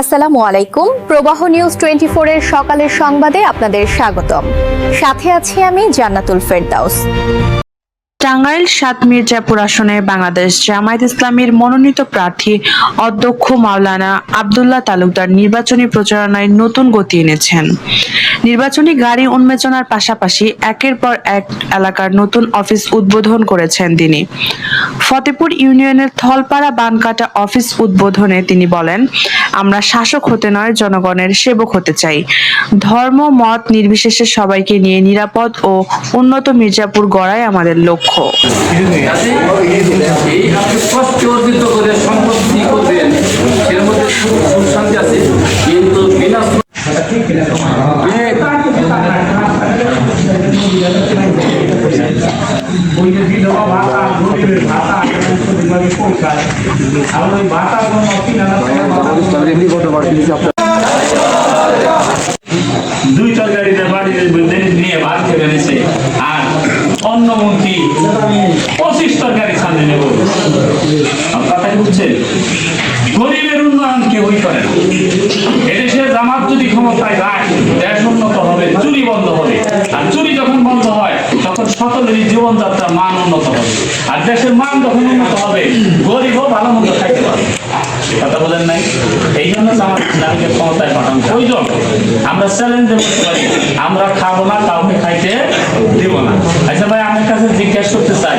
আসসালামু আলাইকুম। প্রবাহ নিউজ টোয়েন্টি এর সকালের সংবাদে আপনাদের স্বাগতম। সাথে আছি আমি জান্নাতুল ফেরদাউস। টাঙ্গাইল সাত মির্জাপুর আসনে বাংলাদেশ জামায়াত ইসলামীর মনোনীত প্রার্থী অধ্যক্ষ মাওলানা আবদুল্লাহ তালুকদার নির্বাচনী প্রচারণায় নতুন গতি এনেছেন। নির্বাচনী গাড়ি উন্মোচনার পাশাপাশি একের পর এক এলাকার নতুন অফিস উদ্বোধন করেছেন তিনি। ফতেপুর ইউনিয়নের থলপাড়া বানকাটা অফিস উদ্বোধনে তিনি বলেন, আমরা শাসক হতে নয়, জনগণের সেবক হতে চাই। ধর্ম, মত নির্বিশেষে সবাইকে নিয়ে নিরাপদ ও উন্নত মির্জাপুর গড়াই আমাদের লক্ষ্য। যে বিধবা ভাতা গরিবের ভাতা সঠিকভাবে পৌঁছায়। আর ওই ভাতা হাজার টাকা ভাতা দুই তরকারিতে বাড়ি নিয়ে ভাত খেয়ে এনেছে আর অন্নমন্ত্রী পঁচিশ তরকারি সামনে নেব। কথা বুঝছেন? গরিবের ক্ষমতায় যায়, দেশ উন্নত হবে, চুরি বন্ধ হবে। আর চুরি যখন বন্ধ হয়, তখন সকলেরই জীবনযাত্রা মান উন্নত হবে। আর দেশের মান যখন উন্নত হবে গরিবও ভালো মন্দ খাইতে পারবে। কথা বলেন নাই? এই জন্য জামাত ইসলামীকে ক্ষমতায় পাঠানো প্রয়োজন আমরা চ্যালেঞ্জ করতে আমরা খাব না, কাউকে খাইতে দিব না। আচ্ছা ভাই আমার কাছে জিজ্ঞেস করতে চাই।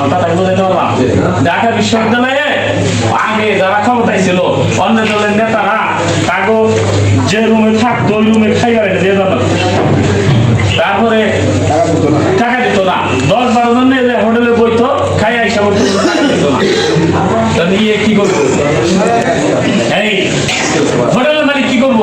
অর্থাৎ আমি বোঝাতে পারলাম ঢাকা বিশ্ববিদ্যালয়ে আগে যারা ক্ষমতায় ছিল, অন্য দলের নেতারা তাকে যে রুমে থাকতো ওই রুমে খাই এটা দিয়ে যেত তারপরে টাকা দিত না। দশ বারো জন হোটেলে বইতো খাই আইসা বলতো নিয়ে কি করব? এই হোটেলের মালিক কি করব?